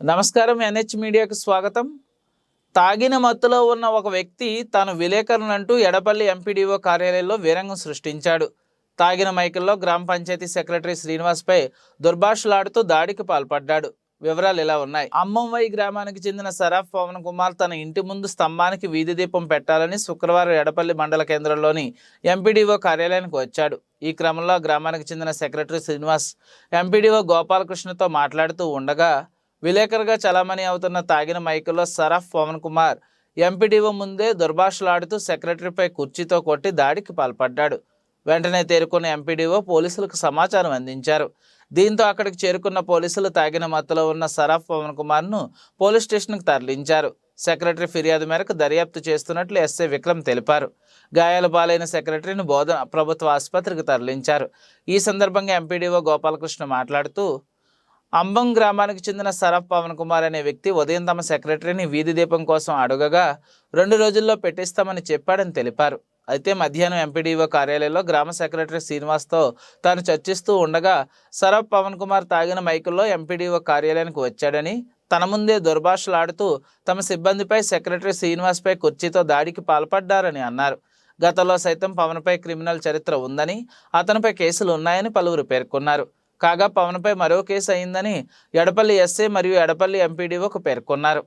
నమస్కారం ఎన్హెచ్ మీడియాకు స్వాగతం. తాగిన మత్తులో ఉన్న ఒక వ్యక్తి తాను విలేకరులను అంటూ ఎడపల్లి ఎంపీడీఓ కార్యాలయంలో వీరంగం సృష్టించాడు. తాగిన మైకుల్లో గ్రామ పంచాయతీ సెక్రటరీ శ్రీనివాస్పై దుర్భాషలాడుతూ దాడికి పాల్పడ్డాడు. వివరాలు ఇలా ఉన్నాయి. అమ్మంవై గ్రామానికి చెందిన సరాఫ్ పవన్ కుమార్ తన ఇంటి ముందు స్తంభానికి వీధి దీపం పెట్టాలని శుక్రవారం ఎడపల్లి మండల కేంద్రంలోని ఎంపీడీఓ కార్యాలయానికి వచ్చాడు. ఈ క్రమంలో గ్రామానికి చెందిన సెక్రటరీ శ్రీనివాస్ ఎంపీడీఓ గోపాలకృష్ణతో మాట్లాడుతూ ఉండగా విలేకరుగా చలామణి అవుతున్న తాగిన మైకుల్లో సరఫ్ పవన్ కుమార్ ఎంపీడీఓ ముందే దుర్భాషలాడుతూ సెక్రటరీపై కుర్చీతో కొట్టి దాడికి పాల్పడ్డాడు. వెంటనే తేరుకున్న ఎంపీడీఓ పోలీసులకు సమాచారం అందించారు. దీంతో అక్కడికి చేరుకున్న పోలీసులు తాగిన మత్తులో ఉన్న సరఫ్ పవన్ కుమార్ను పోలీస్ స్టేషన్కు తరలించారు. సెక్రటరీ ఫిర్యాదు మేరకు దర్యాప్తు చేస్తున్నట్లు ఎస్ఐ విక్రమ్ తెలిపారు. గాయాల పాలైన సెక్రటరీని బోధన ప్రభుత్వ ఆసుపత్రికి తరలించారు. ఈ సందర్భంగా ఎంపీడీఓ గోపాలకృష్ణ మాట్లాడుతూ అంబం గ్రామానికి చెందిన సరఫ్ పవన్ కుమార్ అనే వ్యక్తి ఉదయం తమ సెక్రటరీని వీధి దీపం కోసం అడగగా రెండు రోజుల్లో పెట్టిస్తామని చెప్పాడని తెలిపారు. అయితే మధ్యాహ్నం ఎంపీడీఓ కార్యాలయంలో గ్రామ సెక్రటరీ శ్రీనివాస్తో తాను చర్చిస్తూ ఉండగా సరఫ్ పవన్ కుమార్ తాగిన మైకుల్లో ఎంపీడీఓ కార్యాలయానికి వచ్చాడని తన ముందే దుర్భాషలాడుతూ తమ సిబ్బందిపై సెక్రటరీ శ్రీనివాస్పై కుర్చీతో దాడికి పాల్పడ్డారని అన్నారు. గతంలో సైతం పవన్పై క్రిమినల్ చరిత్ర ఉందని అతనిపై కేసులు ఉన్నాయని పలువురు పేర్కొన్నారు. కాగా పవన్పై మరో కేసు అయిందని ఎడపల్లి ఎస్ఐ మరియు ఎడపల్లి ఎంపీడీఓకు పేర్కొన్నారు.